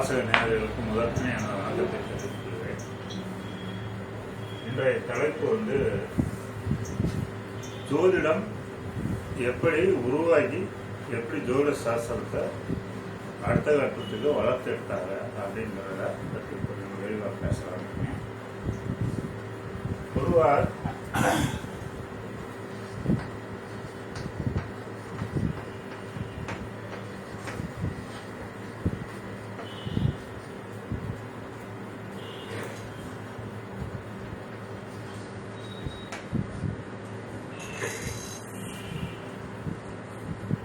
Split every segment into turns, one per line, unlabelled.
வாசக நேயர்களுக்கு முதற்கனே எனது வணக்கத்தை தெரிவித்துள்ளேன் இன்றைய தலைப்பு வந்து ஜோதிடம் எப்படி உருவாகி எப்படி ஜோதிட சாஸ்திரத்தை அடுத்த கட்டத்துக்கு வளர்த்தெடுத்தாங்க அப்படிங்கிறத பற்றி கொஞ்சம் விரைவாக பேசலாம். பொதுவாக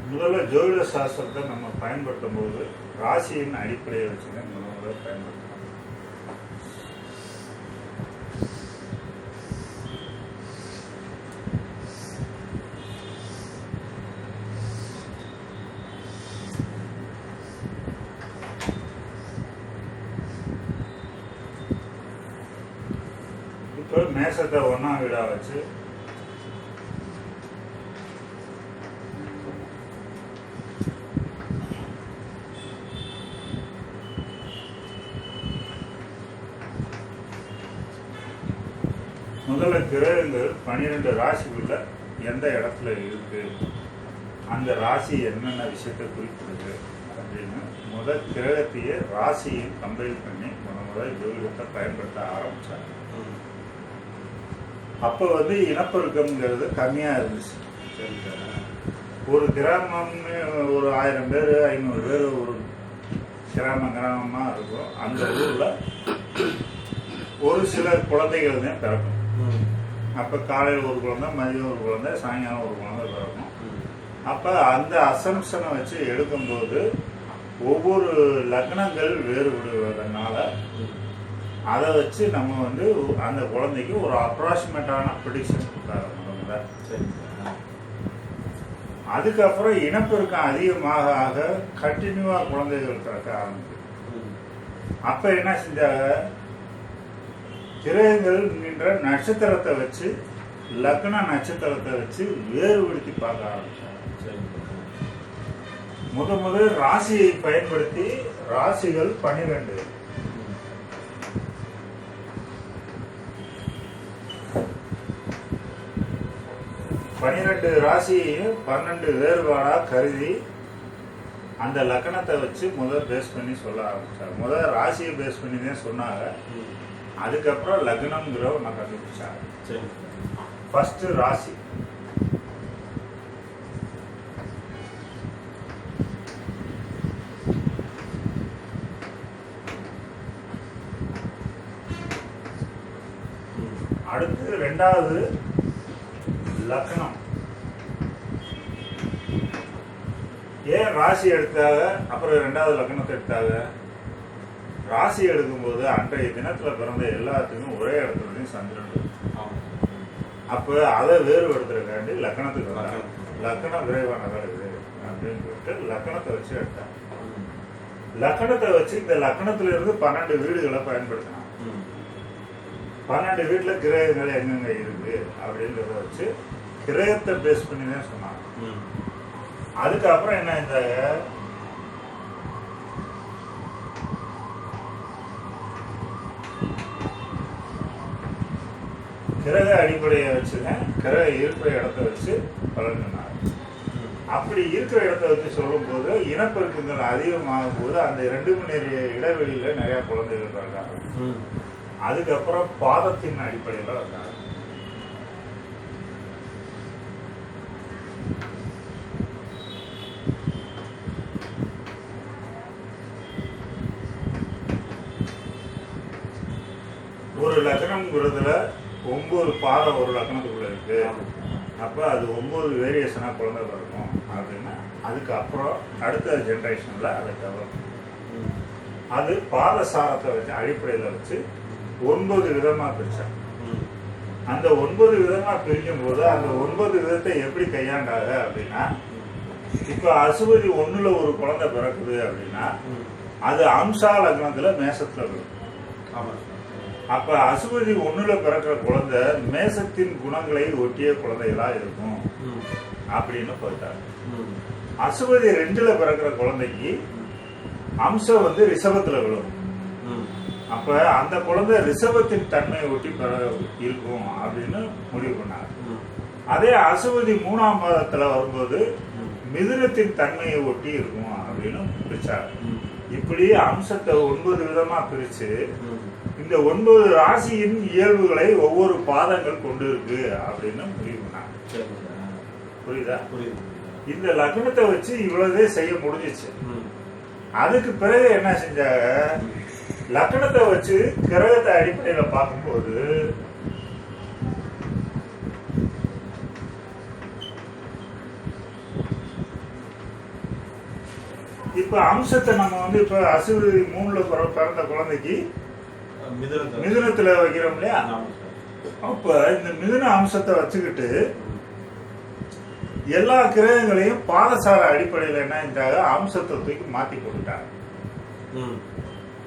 முதல்ல ஜோதிட சாஸ்திரத்தை நம்ம பயன்படுத்தும் போது ராசியின் அடிப்படையை வச்சுங்க முதல் முதல்ல பயன்படுத்தணும் இப்போ மேசத்தை ஒன்றா வீடா வச்சு முதல்ல பனிரெண்டு பன்னிரெண்டு ராசிக்குள்ள எந்த இடத்துல இருக்கு? அந்த ராசி என்னென்ன விஷயத்தை குறிப்பிடுது அப்படின்னு முதல் கிரகத்தையே ராசியை கம்பைல் பண்ணி முத முதல் ஜோதிடத்தை பயன்படுத்த ஆரம்பிச்சாங்க. அப்போ வந்து இனப்பெருக்கம்ங்கிறது கம்மியாக இருந்துச்சு. ஒரு கிராமம்னு ஒரு ஆயிரம் பேர் ஐநூறு பேர் ஒரு கிராம கிராமமாக இருக்கும். அந்த ஊரில் ஒரு சில குழந்தைகள் தான் பிறக்கும் அப்போ காலையில் ஒரு குழந்தை மதியம் ஒரு குழந்தை சாயங்காலம் ஒரு குழந்தை பிறக்கும் அப்போ அந்த அசம்ஷனை வச்சு எடுக்கும்போது ஒவ்வொரு லக்னங்கள் வேறுபடுவதனால அதை வச்சு நம்ம வந்து அந்த குழந்தைக்கு ஒரு அப்ராக்சிமேட்டான ப்ரிடிக்ஷன் கொடுத்தாங்க அதுக்கப்புறம் இனப்பெருக்கம் அதிகமாக ஆக கண்டினியூவாக குழந்தைகள் பிறக்க ஆரம்பிக்குது. அப்போ என்ன செஞ்சாங்க? கிரகங்கள் நின்ற நட்சத்திரத்தை வச்சு லக்ன நட்சத்திரத்தை வச்சு வேறுபடுத்தி பார்க்க ஆரம்பிச்சாங்க. முத முதல் ராசியை பயன்படுத்தி ராசிகள் பன்னிரெண்டு. பன்னிரெண்டு ராசியையும் பன்னெண்டு வேறுபாடா கருதி அந்த லக்கணத்தை வச்சு முதல் பேஸ் பண்ணி சொல்ல ஆரம்பிச்சாங்க. முதல் ராசியை பேஸ் பண்ணி தான் சொன்னாங்க. அதுக்கப்புறம் லக்னம்ங்கிற ஒன்று கண்டுபிடிச்சாங்க ஃபர்ஸ்ட் ராசி. அடுத்து ரெண்டாவது லக்னம். ஏன் ராசி எடுத்தாங்க? அப்புறம் ரெண்டாவது லக்னத்தை எடுத்தாங்க? ராசி எடுக்கும்போது அன்றைய தினத்துல பிறந்த எல்லாத்துக்கும் ஒரே இடத்துலயும் சந்திரன். அப்ப அதை வேறுபடுத்துறதுக்காண்டி லக்னத்துக்கு வந்தாங்க லக்னம் விரைவானதாக இது அப்படின்னு சொல்லிட்டு லக்னத்தை வச்சு எடுத்தாங்க. லக்னத்தை வச்சு இந்த லக்னத்துல இருந்து பன்னெண்டு வீடுகளை பயன்படுத்தினாங்க. பன்னெண்டு வீட்டுல கிரகங்கள் எங்கெங்க இருக்கு அப்படின்றத வச்சு கிரகத்தை பேஸ் பண்ணி தான் சொன்னாங்க அதுக்கப்புறம் என்ன இந்த கிரக அடிப்படையை வச்சுதான் கிரக இருக்கிற இடத்த வச்சு சொன்னாங்க அப்படி இருக்கிற இடத்த வச்சு சொல்லும்போது இனப்பெருக்கங்கள் அதிகமாகும் போது அந்த ரெண்டு மணி நேர இடைவெளியில நிறைய குழந்தைகள் பிறந்தாங்க அதுக்கப்புறம் பாதத்தின் அடிப்படையில் வந்தாங்க ஒரு லக்னம்ங்கிறதுல ஒம்பது பாதம் ஒரு லக்னத்துக்குள்ள இருக்கு. அப்போ அது ஒம்பது வேரியேஷனாக குழந்தை பிறக்கும் அப்படின்னா அதுக்கப்புறம் அடுத்த ஜென்ரேஷனில் அதை டெவலப் அது பாதசாரத்தை வச்சு அடிப்படையில் வச்சு ஒன்பது விதமாக பிரிச்சாங்க அந்த ஒன்பது விதமாக பிரிக்கும் போது அந்த ஒன்பது விதத்தை எப்படி கையாண்டாங்க அப்படின்னா இப்போ அசுபதி ஒன்றில் ஒரு குழந்தை பிறக்குது அப்படின்னா அது அம்சா லக்னத்தில் மேசத்தில் இருக்கும் அப்ப அசுபதி ஒண்ணுல பிறக்கிற குழந்தை மேசத்தின் குணங்களை ஒட்டிய குழந்தைகளா இருக்கும் அப்படின்னு போயிட்டாங்க அசுபதி ரெண்டுல பிறக்கிற குழந்தைக்கு அம்சம் வந்து ரிஷபத்துல விழும். அப்ப அந்த குழந்தை ரிஷபத்தின் தன்மையை ஒட்டி பெற இருக்கும் அப்படின்னு முடிவு பண்ணாங்க
ம்.
அதே அசுவதி மூணாம் பாதத்துல வரும்போது. மிதுனத்தின் தன்மையை ஒட்டி இருக்கும் அப்படின்னு பிரிச்சாங்க. இப்படி அம்சத்தை ஒன்பது விதமா பிரிச்சு
ம்.
இந்த ஒன்பது ராசியின் இயல்புகளை ஒவ்வொரு பாதங்கள் கொண்டு இருக்கு அப்படின்னு முடிவு புரியுதா
புரியுது?
இந்த லக்னத்தை வச்சு இவ்வளவுதே செய்ய முடிஞ்சிச்சு. அதுக்கு பிறகு என்ன செஞ்சாங்க? லக்னத்தை வச்சு கிரகத்தை அடிப்படையில பார்க்கும்போது இப்ப அம்சத்தை நம்ம வந்து இப்ப அசுவி மூணுல பிற- பிறந்த குழந்தைக்கு மிதுனத்துல வைக்கிறோம் இல்லையா அப்ப இந்த மிதுன அம்சத்தை வச்சுக்கிட்டு. எல்லா கிரகங்களையும் பாதசார அடிப்படையில் என்ன அம்சத்தை தூக்கி மாத்தி போட்டுட்டாங்க
ம்.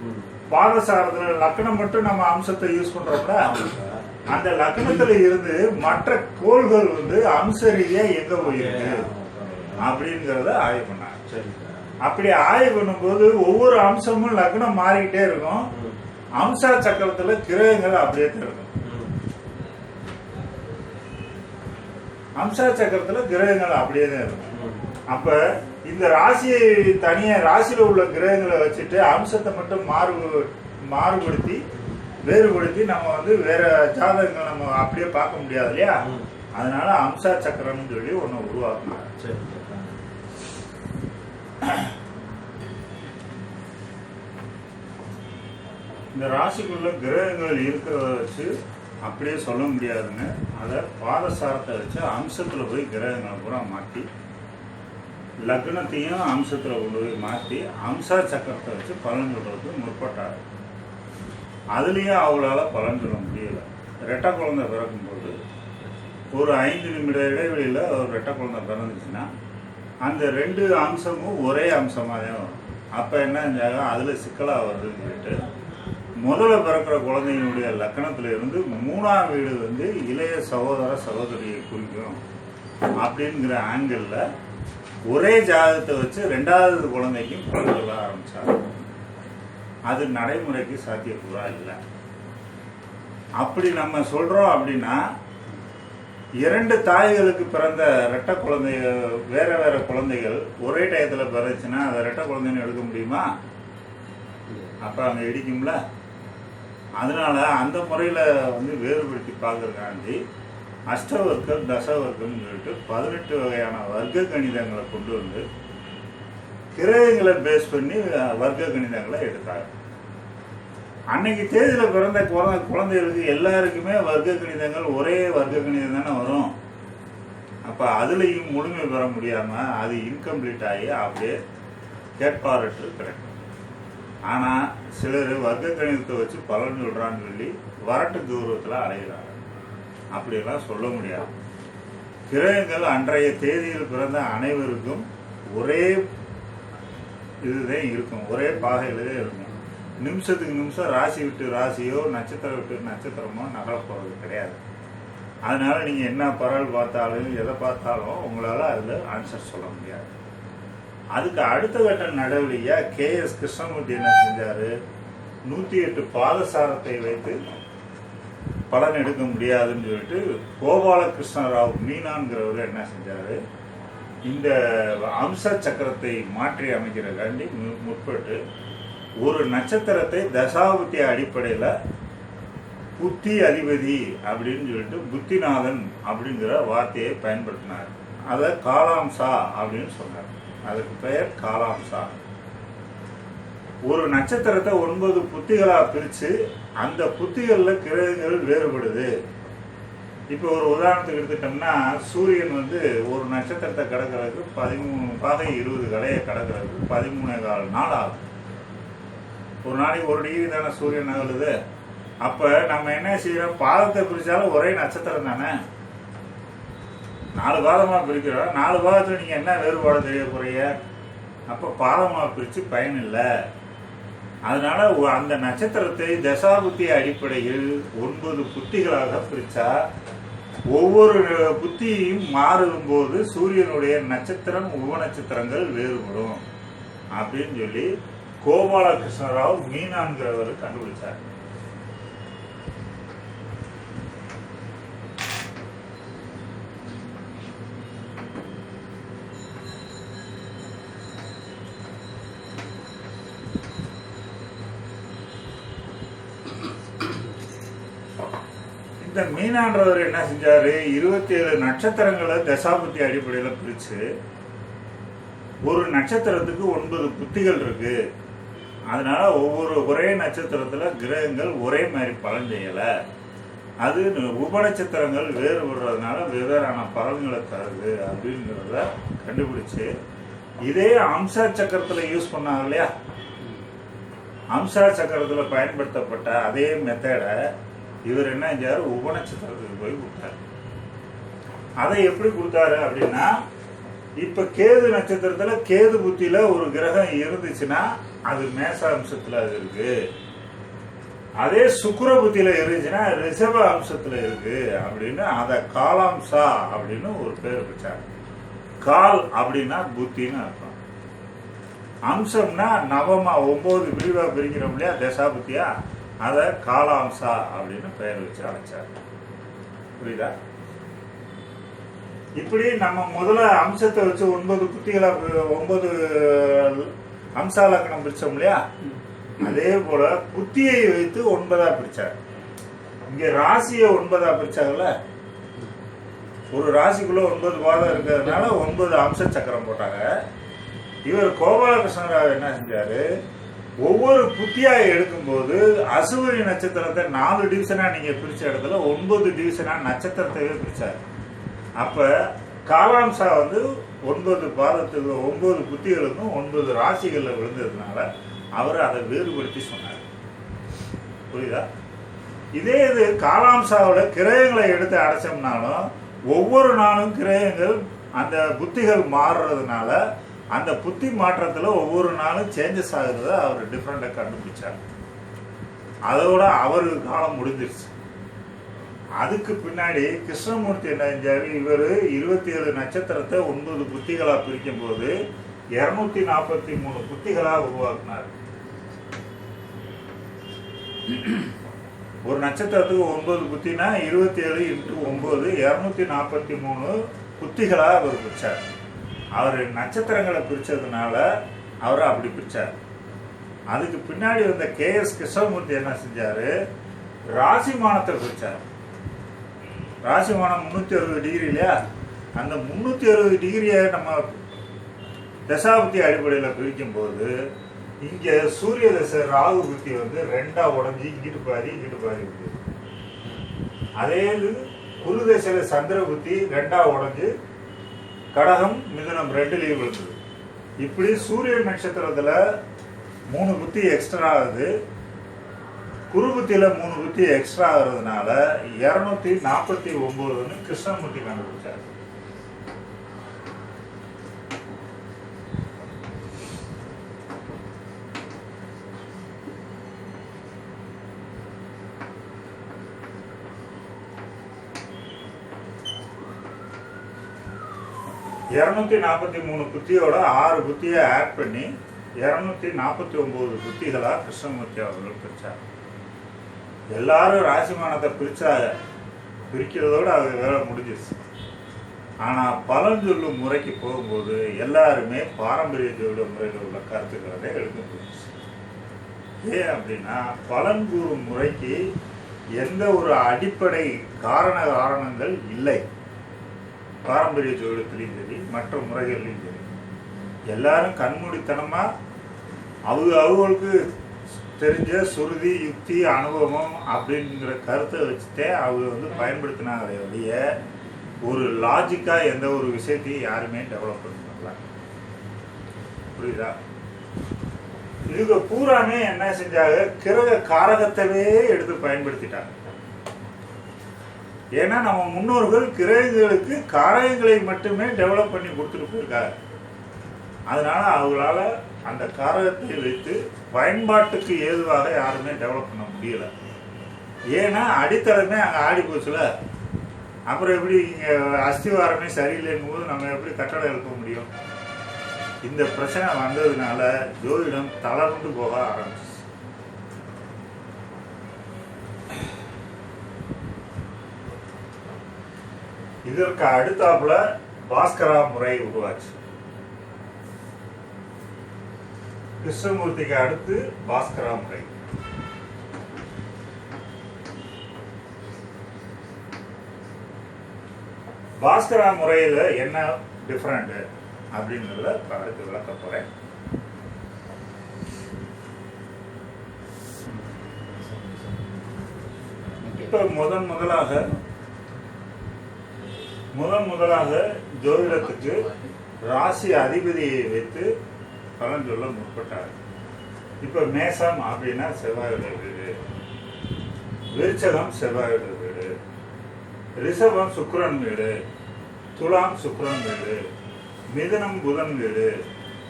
ம்.
பாதசாரத்துல லக்னம் மட்டும் நம்ம அம்சத்தை யூஸ் பண்றோம்ல. அந்த லக்னத்துல இருந்து மற்ற கோள்கள் வந்து அம்ச ரீதியா எங்க போயிருக்கு. அப்படிங்கறத ஆய்வு பண்ணாங்க. அப்படி ஆய்வு பண்ணும்போது ஒவ்வொரு அம்சமும் லக்னம் மாறிக்கிட்டே இருக்கும். அம்சா சக்கரத்துல கிரகங்கள் அப்படியே தான் இருக்கும் அம்சா சக்கரத்துல கிரகங்கள் அப்படியே தான் இருக்கும் அப்ப இந்த ராசியை தனியா ராசியில உள்ள கிரகங்களை வச்சுட்டு அம்சத்தை மட்டும் மாறு மாறுபடுத்தி வேறுபடுத்தி நம்ம வந்து வேற ஜாதகங்கள் நம்ம அப்படியே பார்க்க முடியாது இல்லையா? அதனால அம்சா சக்கரம்னு சொல்லி ஒண்ணு உருவாக்குனாங்க
சரி சார்.
இந்த ராசிக்குள்ள கிரகங்கள் இருக்கிறத வச்சு அப்படியே சொல்ல முடியாதுங்க. அதை பாதசாரத்தை வச்சு அம்சத்தில் போய் கிரகங்களை பூரா மாற்றி லக்னத்தையும் அம்சத்தில் கொண்டு போய் மாற்றி அம்சா சக்கரத்தை வச்சு பலன் சொல்றதுக்கு முற்பட்டார். அதுலேயும் அவங்களால பலன் சொல்ல முடியலை. ரெட்டை குழந்தை பிறக்கும்போது ஒரு ஐந்து நிமிட இடைவெளியில் ஒரு ரெட்டை குழந்தை பிறந்துச்சுன்னா அந்த ரெண்டு அம்சமும் ஒரே அம்சமாக தான் வரும். அப்போ என்ன செஞ்சாங்க? அதில் சிக்கலாக வருதுன்னு சொல்லிட்டு முதல்ல பிறக்கிற குழந்தையினுடைய லக்கணத்துல இருந்து மூணாம் வீடு வந்து இளைய சகோதர சகோதரியை குறிக்கும் அப்படிங்கிற ஆங்கிளில் ஒரே ஜாதகத்தை வச்சு ரெண்டாவது குழந்தைக்கும் பலன் சொல்ல அது நடைமுறைக்கு சாத்தியக்கூறா இல்லை. அப்படி நம்ம சொல்றோம் அப்படின்னா இரண்டு தாய்களுக்கு பிறந்த ரெட்டை குழந்தைகள் வேற வேற குழந்தைகள் ஒரே டயத்துல பிறந்துச்சுன்னா அதை ரெட்டை குழந்தைன்னு எடுக்க முடியுமா? அப்ப அங்க இடிக்கும்ல. அதனால அந்த முறையில் வந்து வேறுபடுத்தி பார்க்கறதுக்காண்டி அஷ்டவர்க்கம் தசவர்க்கம்னு சொல்லிட்டு பதினெட்டு வகையான வர்க்க கணிதங்களை கொண்டு வந்து கிரகங்களை பேஸ் பண்ணி வர்க்க கணிதங்களை எடுத்தாங்க அன்னைக்கு தேதியில் பிறந்த குழந்தை குழந்தைகளுக்கு எல்லாருக்குமே வர்க்க கணிதங்கள் ஒரே வர்க்க கணிதம் தானே வரும். அப்போ அதுலேயும் முழுமை பெற முடியாமல் அது இன்கம்ப்ளீட் ஆகி அப்படியே கேட்பாரற்று இருக்கிறேன் ஆனால் சிலர் வர்க்க கணிதத்தை வச்சு பலன் சொல்றான்னு சொல்லி வரட்டு தூரத்தில் அலைகிறாங்க அப்படியெல்லாம் சொல்ல முடியாது. கிரகங்கள் அன்றைய தேதியில் பிறந்த அனைவருக்கும் ஒரே இதுதான் இருக்கும். ஒரே பாகையில் தான் இருக்கும். நிமிஷத்துக்கு நிமிஷம் ராசி விட்டு ராசியோ நட்சத்திரம் விட்டு நட்சத்திரமோ நகர கிடையாது. அதனால் நீங்கள் என்ன பரவல் பார்த்தாலும் எதை பார்த்தாலும் உங்களால் அதில் ஆன்சர் சொல்ல முடியாது. அதுக்கு அடுத்த கட்ட நடவடிக்கையா கே எஸ் கிருஷ்ணமூர்த்தி என்ன செஞ்சாரு? நூத்தி எட்டு பாதசாரத்தை வைத்து பலன் எடுக்க முடியாதுன்னு சொல்லிட்டு கோபாலகிருஷ்ண ராவ் மீனான்கிறவர் என்ன செஞ்சாரு? இந்த அம்ச சக்கரத்தை மாற்றி அமைக்கிறக்காண்டி மு- முற்பட்டு ஒரு நட்சத்திரத்தை தசாபுத்தி அடிப்படையில் புத்தி அதிபதி அப்படின்னு சொல்லிட்டு புத்திநாதன் அப்படிங்கிற வார்த்தையை பயன்படுத்தினார். அதை காலாம்சா அப்படின்னு சொன்னார். அதுக்கு பெயர் காலாம்சா. ஒரு நட்சத்திரத்தை ஒன்பது புத்திகளா பிரிச்சு அந்த புத்திகள்ல கிரகங்கள் வேறுபடுது. இப்போ ஒரு உதாரணத்துக்கு எடுத்துட்டோம்னா சூரியன் வந்து ஒரு நட்சத்திரத்தை கடக்கிறதுக்கு பதிமூணு பாதை இருபது கலையை கடக்கிறதுக்கு பதிமூணே கால் நாள் ஆகும். ஒரு நாளைக்கு ஒரு டிகிரி தானே சூரியன் நகருது. அப்ப நம்ம என்ன செய்யறோம்? பாதத்தை பிரித்தாலும் ஒரே நட்சத்திரம் தானே? நாலு பாதமாக பிரிக்கிறோம். நாலு பாதத்தில் நீங்கள் என்ன வேறுபாடு தெரிய போறீங்க? அப்போ பாதமாக பிரித்து பயன் இல்லை. அதனால அந்த நட்சத்திரத்தை தசாபுத்தி அடிப்படையில் ஒன்பது புத்திகளாக பிரித்தா ஒவ்வொரு புத்தியும் மாறும்போது சூரியனுடைய நட்சத்திரம் உப நட்சத்திரங்கள் வேறுபடும். அப்படின்னு சொல்லி கோபாலகிருஷ்ணராவ் மீனான்கிறவர் கண்டுபிடிச்சார். இந்த மீனான்றவர் என்ன செஞ்சார்? இருபத்தி ஏழு நட்சத்திரங்களை தசாபுத்தி அடிப்படையில் பிரித்து ஒரு நட்சத்திரத்துக்கு ஒன்பது புத்திகள் இருக்கு. அதனால ஒவ்வொரு ஒரே நட்சத்திரத்தில் கிரகங்கள் ஒரே மாதிரி பலன் செய்யலை. அது உபநட்சத்திரங்கள் வேறுபடுறதுனால வெவ்வேறான பலன்களை தருது அப்படிங்கிறத கண்டுபிடிச்சு இதே அம்சா சக்கரத்தில் யூஸ் பண்ணாங்க இல்லையா? அம்சா சக்கரத்தில் பயன்படுத்தப்பட்ட அதே மெத்தடை இவர் என்ன செஞ்சார்? உபநட்சத்திரத்துக்கு போய் கொடுத்தார். அதை எப்படி கொடுத்தாரு அப்படின்னா இப்ப கேது நட்சத்திரத்துல கேது புத்தியில ஒரு கிரகம் இருந்துச்சுன்னா அது மேச அம்சத்துல அது இருக்கு. அதே சுக்கர புத்தியில இருந்துச்சுன்னா ரிஷப அம்சத்துல இருக்கு அப்படின்னு அத காலாம்சா அப்படின்னு ஒரு பேர் வச்சாங்க கால் அப்படின்னா புத்தின்னு அர்த்தம். அம்சம்னா நவமா ஒன்பது பிரிவா பிரிக்கிறோம் இல்லையா? தசாபுத்தியா? அதை காலாம்சா அப்படின்னு பெயர் வச்சு அழைச்சார் புரியுதா? இப்படி நம்ம முதல்ல அம்சத்தை வச்சு ஒன்பது குட்டிகளை ஒன்பது அம்சா லக்கணம் பிடிச்சோம் இல்லையா? அதே போல புத்தியை வைத்து ஒன்பதா பிடிச்சார் இங்க ராசியை ஒன்பதா பிரிச்சாங்கல்ல? ஒரு ராசிக்குள்ள ஒன்பது பாதம் இருக்கிறதுனால ஒன்பது அம்ச சக்கரம் போட்டாங்க. இவர் கோபாலகிருஷ்ணராவ் என்ன செஞ்சாரு? ஒவ்வொரு புத்தியா எடுக்கும்போது அசுவரி நட்சத்திரத்தை நாலு டிவிஷனா நீங்க பிரிச்ச இடத்துல ஒன்பது டிவிஷனா நட்சத்திரத்தையே பிரிச்சாரு. அப்ப காலாம்சா வந்து ஒன்பது பாதத்துக்கு ஒன்பது புத்திகளுக்கும் ஒன்பது ராசிகளில் விழுந்ததுனால அவர் அதை வேறுபடுத்தி சொன்னார். புரியுதா? இதே இது காலாம்சாவில் கிரகங்களை எடுத்து அடைச்சோம்னாலும் ஒவ்வொரு நாளும் கிரகங்கள் அந்த புத்திகள் மாறுறதுனால அந்த புத்தி மாற்றத்தில் ஒவ்வொரு நாளும் சேஞ்சஸ் ஆகுறத அவர் டிஃப்ரெண்ட்டாக கண்டுபிடிச்சார். அதோட அவருக்கு காலம் முடிஞ்சிருச்சு. அதுக்கு பின்னாடி கிருஷ்ணமூர்த்தி என்ன செஞ்சார்? இவர் இருபத்தி ஏழு நட்சத்திரத்தை ஒன்பது புத்திகளாக பிரிக்கும் போது இரநூத்தி நாற்பத்தி மூணு புத்திகளாக உருவாக்குனார். ஒரு நட்சத்திரத்துக்கு ஒன்பது புத்தினா இருபத்தி ஏழு இன்ட்டு ஒன்பது இரநூத்தி நாற்பத்தி மூணு புத்திகளாக அவர் பிரிச்சார். அவர் நட்சத்திரங்களை பிரித்ததுனால அவர் அப்படி பிரித்தார் அதுக்கு பின்னாடி வந்த கே எஸ் கிருஷ்ணமூர்த்தி என்ன செஞ்சார்? ராசிமானத்தை பிரித்தார் ராசிமானம் முந்நூற்றி அறுபது டிகிரி இல்லையா? அந்த முந்நூற்றி அறுபது டிகிரியை நம்ம தசாபுத்தி அடிப்படையில் பிரிக்கும்போது இங்கே சூரிய தசை ராகு புத்தி வந்து ரெண்டாக உடஞ்சி இங்கிட்டு பாதி இங்கிட்டு பாதி அதே இது குரு தசையில் சந்திர புத்தி ரெண்டாக உடஞ்சி கடகம் மிதுனம் ரெண்டுலேயும் விழுந்தது. இப்படி சூரிய நட்சத்திரத்தில் மூணு புத்தி எக்ஸ்ட்ரா ஆகுது. குரு புத்தியில் மூணு புத்தி எக்ஸ்ட்ரா ஆகுறதுனால இரநூத்தி நாற்பத்தி ஒம்போதுன்னு கிருஷ்ணமூர்த்தி கண்டுபிடிச்சாரு. இரநூத்தி நாற்பத்தி மூணு புத்தியோட ஆறு புத்தியை ஆட் பண்ணி இரநூத்தி நாற்பத்தி ஒம்பது புத்திகளாக கிருஷ்ணமூர்த்தி அவர்கள் பிரித்தார் எல்லாரும் ராசிமானத்தை பிரித்தாங்க பிரிக்கிறதோட அது வேலை முடிஞ்சிருச்சு. ஆனால் பலன் சொல்லும் முறைக்கு போகும்போது எல்லாருமே பாரம்பரிய ஜோட முறையில் உள்ள கருத்துக்களை எடுக்க முடிஞ்சிச்சு ஏன் அப்படின்னா பலன் கூறும் முறைக்கு எந்த ஒரு அடிப்படை காரண காரணங்கள் இல்லை. பாரம்பரிய ஜோதிடத்திலையும் சரி மற்ற முறைகள்லையும் சரி எல்லாரும் கண்மூடித்தனமாக அவங்க அவங்களுக்கு தெரிஞ்ச சுருதி யுக்தி அனுபவம் அப்படிங்கிற கருத்தை வச்சுட்டே அவங்க வந்து பயன்படுத்தினாங்களே ஒழிய ஒரு லாஜிக்காக எந்த ஒரு விஷயத்தையும் யாருமே டெவலப் பண்ணல. புரியுதா? இவங்க பூராமே என்ன செஞ்சாங்க? கிரக காரகத்தவே எடுத்து பயன்படுத்திட்டாங்க. ஏன்னா நம்ம முன்னோர்கள் கிரகங்களுக்கு காரகங்களை மட்டுமே டெவலப் பண்ணி கொடுத்துட்டு போயிருக்காரு அதனால அவங்களால அந்த காரகத்தை வைத்து பயன்பாட்டுக்கு ஏதுவாக யாருமே டெவலப் பண்ண முடியல. ஏன்னா அடித்தளமே அங்கே ஆடி போச்சுல. அப்புறம் எப்படி இங்கே அஸ்திவாரமே சரியில்லைங்கும் போது நம்ம எப்படி கட்டடம் எழுப்ப முடியும்? இந்த பிரச்சனை வந்ததுனால ஜோதிடம் தளர்ந்து போக ஆரம்பிச்சு. இதற்கு அடுத்தாப்புல பாஸ்கரா முறை உருவாச்சு. கிருஷ்ணமூர்த்திக்கு அடுத்து பாஸ்கரா முறை. பாஸ்கரா முறையில் என்ன டிஃப்ரெண்ட் அப்படின்றத அடுத்து விளக்க போறேன். இப்போ முதன் முதலாக முதன் முதலாக ஜோதிடத்துக்கு ராசி அதிபதியை வைத்து பலன் சொல்ல முற்பட்டார். இப்போ மேசம் அப்படின்னா செவ்வாய் வீடு. விருச்சகம் செவ்வாயுடைய வீடு. ரிஷபம் சுக்கரன் வீடு. துலாம் சுக்கரன் வீடு. மிதுனம் புதன் வீடு.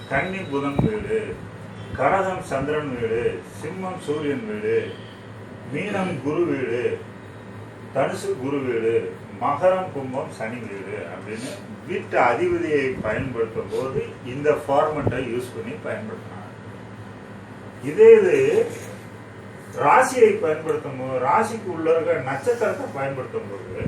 கன்னி புதன் வீடு. கடகம் சந்திரன் வீடு. சிம்மம் சூரியன் வீடு. மீனம் குரு வீடு. தனுசு குரு வீடு. மகரம் கும்பம் சனி வீடு அப்படின்னு வீட்டு அதிபதியை பயன்படுத்தும் போது இந்த ஃபார்மெட்டை யூஸ் பண்ணி பயன்படுத்தினாங்க. இதே இது ராசியை பயன்படுத்தும் போது ராசிக்கு உள்ள இருக்க நட்சத்திரத்தை பயன்படுத்தும் போது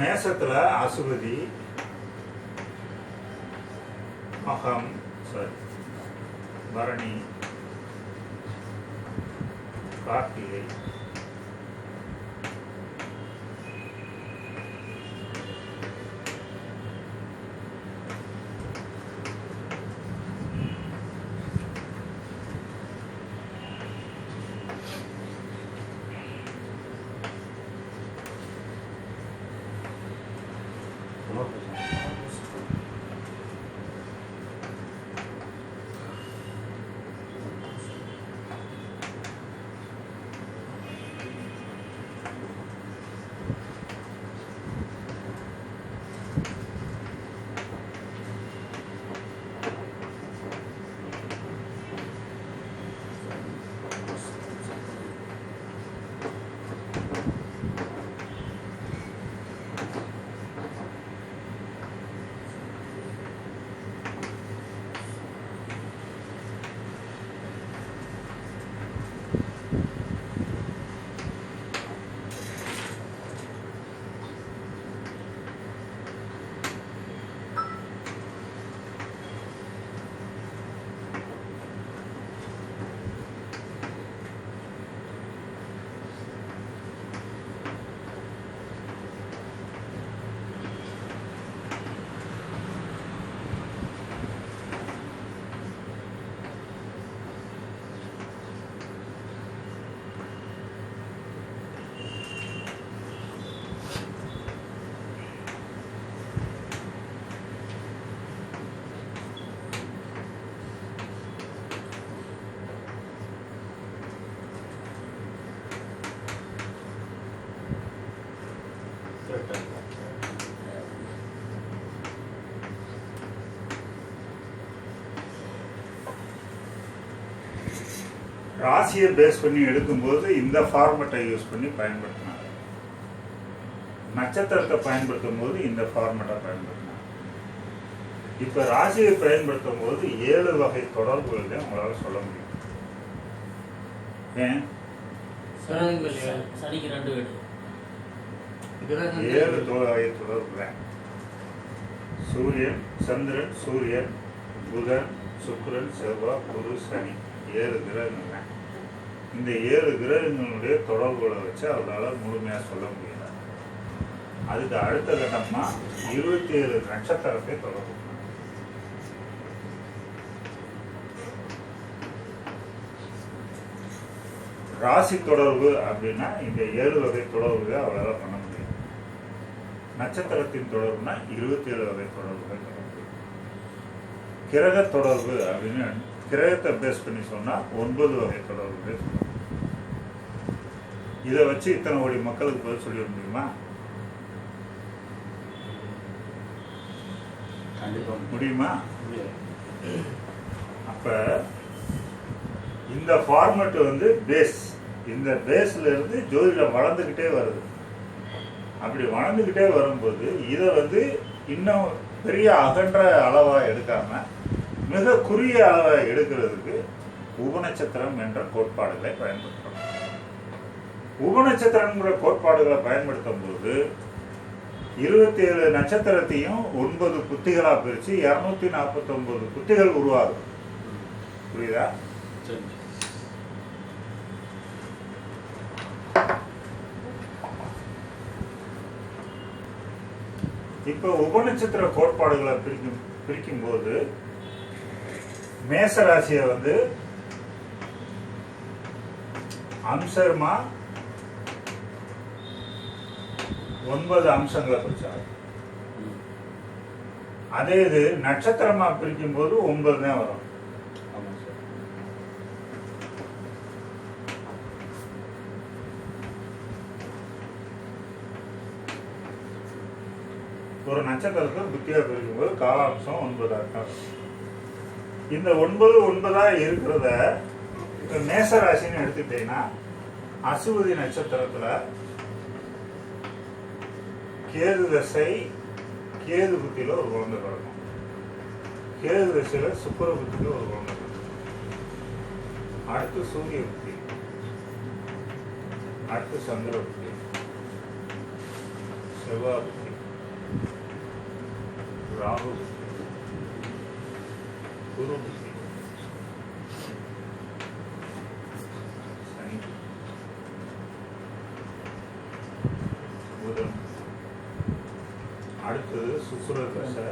மேசத்துல அசுபதி மகம் சாரி பரணி Boa. ராசியை பேஸ் பண்ணி எடுக்கும்போது இந்த ஃபார்மெட்டை யூஸ் பண்ணி பயன்படுத்தினாங்க. நட்சத்திரத்தை பயன்படுத்தும் போது இந்த ஃபார்மெட்டை பயன்படுத்தினாங்க. இப்போ ராசியை பயன்படுத்தும் போது ஏழு வகை தொடர்புகளை உங்களால் சொல்ல முடியும். ஏன்?
சனிக்கு ரெண்டு வீடு.
ஏழு தொ- வகை தொடர்புகள் சூரியன் சந்திரன் சூரியன் புதன் சுக்கிரன் செவ்வாய் குரு சனி. ஏழு கிரகங்கள். இந்த ஏழு கிரகங்களுடைய தொடர்புகளை வச்சு அவரால் முழுமையாக சொல்ல முடியல. அதுக்கு அடுத்த கட்டமா இருபத்தி ஏழு நட்சத்திரத்தை தொடர்பு ராசி தொடர்பு அப்படின்னா இந்த ஏழு வகை தொடர்புகளை அவரால் பண்ண முடியும். நட்சத்திரத்தின் தொடர்புனா இருபத்தி ஏழு வகை தொடர்புகள் தொடர்பு. கிரக தொடர்பு அப்படின்னு கிரகத்தை பேஸ் பண்ணி சொன்னா ஒன்பது வகை தொடர்புகள் சொல்லலாம். இதை வச்சு இத்தனை கோடி மக்களுக்கு பதில் சொல்லிட முடியுமா?
கண்டிப்பா.
முடியுமா? அப்ப இந்த ஃபார்மட் வந்து பேஸ் இந்த பேஸ்ல இருந்து ஜோதிடம் வளர்ந்துக்கிட்டே வருது. அப்படி வளர்ந்துக்கிட்டே வரும்போது இதை வந்து இன்னும் பெரிய அகன்ற அளவா எடுக்காம மிக குறுகிய அளவை எடுக்கிறதுக்கு உபநட்சத்திரம் என்ற கோட்பாடுகளை பயன்படுத்துறோம். உபநட்சத்திரங்கிற கோட்பாடுகளை பயன்படுத்தும் போது இருபத்தி ஏழு நட்சத்திரத்தையும் ஒன்பது புத்திகளா பிரிச்சு இருநூத்தி நாற்பத்தி ஒன்பது புத்திகள் உருவாகும். புரியுதா? இப்போ உபநட்சத்திர கோட்பாடுகளை பிரிக்கும் பிரிக்கும் போது மேச ராசியை வந்து அம்சமா ஒன்பது அம்சங்களை பிரிச்சாங்க
ம்.
அதே இது நட்சத்திரமா பிரிக்கும் போது ஒன்பது தான் வரும். ஒரு நட்சத்திரத்தை புத்தியா பிரிக்கும்போது காலாம்சம் ஒன்பது அர்த்தம். இந்த ஒன்பது ஒன்பதா இருக்கிறத மேசராசின்னு எடுத்துட்டீங்கன்னா ராசின்னு அசுவதி நட்சத்திரத்துல கேது தசை கேது புத்தியில ஒரு குழந்தை பிறக்கும். கேது தசையில சுக்கர புத்தியில ஒரு குழந்தை பிறக்கும். அடுத்து சூரிய புத்தி. அடுத்து சந்திர புத்தி. செவ்வாய் புத்தி. ராகு புத்தி குரு புத்தி சனி புத்தி, புதன் அடுத்தது சுசுர தசை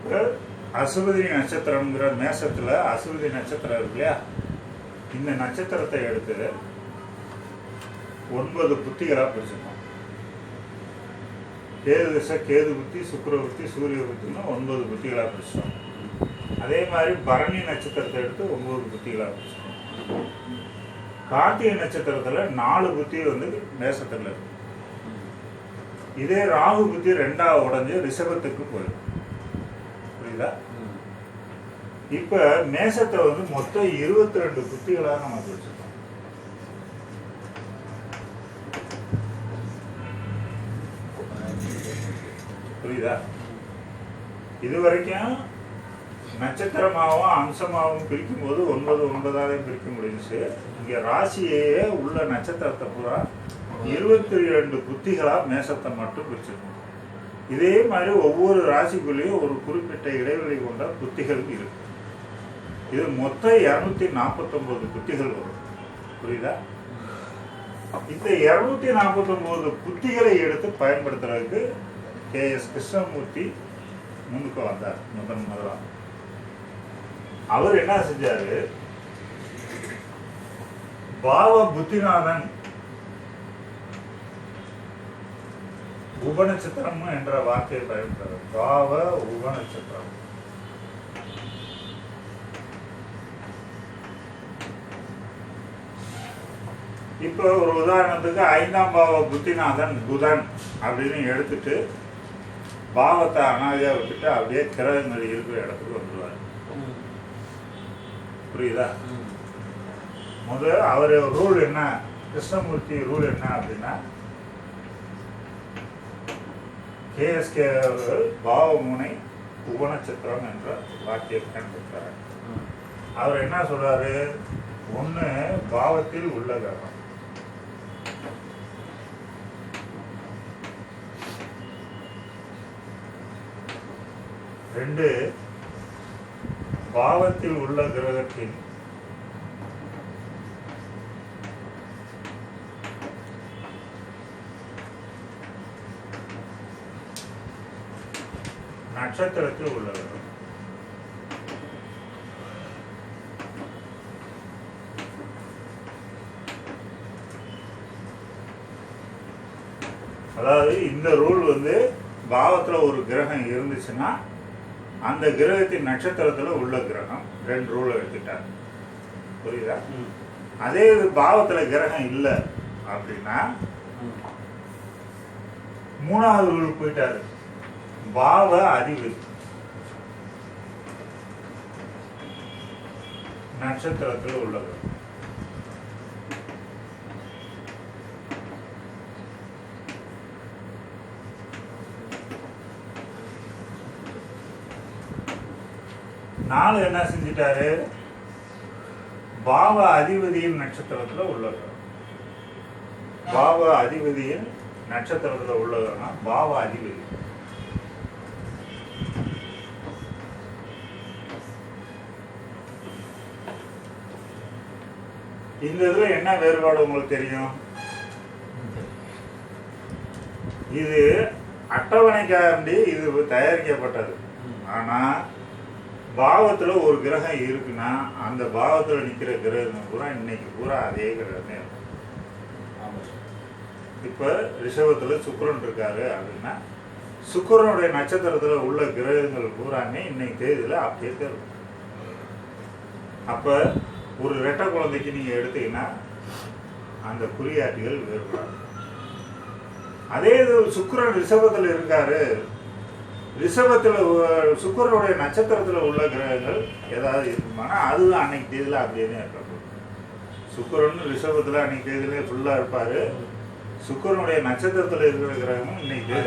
இப்ப அசுவதி நட்சத்திரம்ங்கிற மேசத்தில் அசுவதி நட்சத்திரம் இருக்கு இல்லையா? இந்த நட்சத்திரத்தை எடுத்து ஒன்பது புத்திகளாக பிரிச்சுக்கணும். கேது திசை கேது புத்தி சுக்கர புத்தி சூரிய புத்தின்னு ஒன்பது புத்திகளாக பிரிச்சோம் அதே மாதிரி பரணி நட்சத்திரத்தை எடுத்து ஒன்பது புத்திகளாக பிரிச்சோம் கார்த்திகை நட்சத்திரத்தில் நாலு புத்தி வந்து மேசத்தில் இருக்கு. இதே ராகு புத்தி ரெண்டாவது உடஞ்சு ரிஷபத்துக்கு போயிடும். புரியுதா? இப்ப மேசத்தை வந்து மொத்தம் இருபத்தி ரெண்டு குட்டிகளாக நம்ம பிடிச்சிருக்கோம் புரியுதா? இது வரைக்கும் நட்சத்திரமாகவும் அம்சமாகவும் பிரிக்கும் போது ஒன்பது ஒன்பதாவது பிரிக்க முடிஞ்சுச்சு. இங்க ராசியே உள்ள நட்சத்திரத்தை பூரா இருபத்தி ரெண்டு குத்திகளா மேசத்தை மட்டும் பிரிச்சிருக்கோம். இதே மாதிரி ஒவ்வொரு ராசிக்குள்ளேயும் ஒரு குறிப்பிட்ட இடைவெளி கொண்ட புத்திகள் இருக்கு. இது மொத்தம் இருநூத்தி நாற்பத்தொன்பது புத்திகள் வரும். புரியுதா? இந்த இருநூத்தி நாற்பத்தொன்பது குட்டிகளை எடுத்து பயன்படுத்துறதுக்கு கே எஸ் கிருஷ்ணமூர்த்தி முன்னுக்கு வந்தார் முதன் முதலா அவர் என்ன செஞ்சாரு? பாவ புத்திநாதன் உபநட்சத்திரம் என்ற வார்த்தையை பயன்படுத்துறார். பாவ உபநட்சத்திரம். இப்போ ஒரு உதாரணத்துக்கு ஐந்தாம் பாவ புத்திநாதன் புதன் அப்படின்னு எடுத்துட்டு பாவத்தை அனாதையா விட்டுட்டு அப்படியே கிரகங்கள் இருக்கிற இடத்துக்கு வந்துருவார்
ம்.
புரியுதா. முதல் அவர் ரூல் என்ன? கிருஷ்ணமூர்த்தி ரூல் என்ன அப்படின்னா கேஎஸ்கே அவர்கள் பாவமுனை உபநட்சத்திரம் என்ற வாக்கியம் பயன்படுத்துறாரு அவர் என்ன சொல்றாரு? ஒண்ணு பாவத்தில் உள்ள கிரகம். ரெண்டு பாவத்தில் உள்ள கிரகத்தின் நட்சத்திரத்தில் உள்ள அதாவது இந்த ரூல் வந்து பாவத்தில் ஒரு கிரகம் இருந்துச்சுன்னா அந்த கிரகத்தின் நட்சத்திரத்தில் உள்ள கிரகம் ரெண்டு ரூல் எடுத்துட்டார். புரியுதா? அதே பாவத்தில் கிரகம் இல்லை அப்படின்னா மூணாவது ரூல் போயிட்டாரு. பாவ அதிபதி. நட்சத்திரத்தில் உள்ள நாலு என்ன செஞ்சிட்டாரு? பாவ அதிபதியின் நட்சத்திரத்துல உள்ளவர். பாவ அதிபதியின் நட்சத்திரத்துல உள்ளதுன்னா பாவ அதிபதி. இந்த இதுல என்ன வேறுபாடு உங்களுக்கு தெரியும்? இது அட்டவணைக்காண்டி இது தயாரிக்கப்பட்டது. ஆனா பாவத்தில் ஒரு கிரகம் இருக்குன்னா அந்த பாவத்தில் நிற்கிற கிரகம் பூரா இன்னைக்கு பூரா அதே கிரகமே இருக்கும்.
ஆமாம்
ரிஷபத்தில் சுக்கரன் இருக்காரு அப்படின்னா சுக்கரனுடைய நட்சத்திரத்தில் உள்ள கிரகங்கள் பூராமே இன்னைக்கு தேதியில் அப்படியே தான் இருக்கும் ஒரு ரெட்டை குழந்தைக்கு நீங்கள் எடுத்தீங்கன்னா அந்த குறியாட்டிகள் வேறுபடாது அதே இது சுக்கிரன் ரிஷபத்துல இருக்காரு ரிஷபத்தில் சுக்கரனுடைய நட்சத்திரத்தில் உள்ள கிரகங்கள் ஏதாவது இருக்குமானா அது அன்னைக்கு தேதியில் அப்படியே தான் இருக்கும். சுக்கிரன் ரிஷபத்துல அன்னைக்கு தேதியிலே ஃபுல்லாக இருப்பார். சுக்கரனுடைய நட்சத்திரத்தில் இருக்கிற கிரகமும் இன்னைக்கு தேதி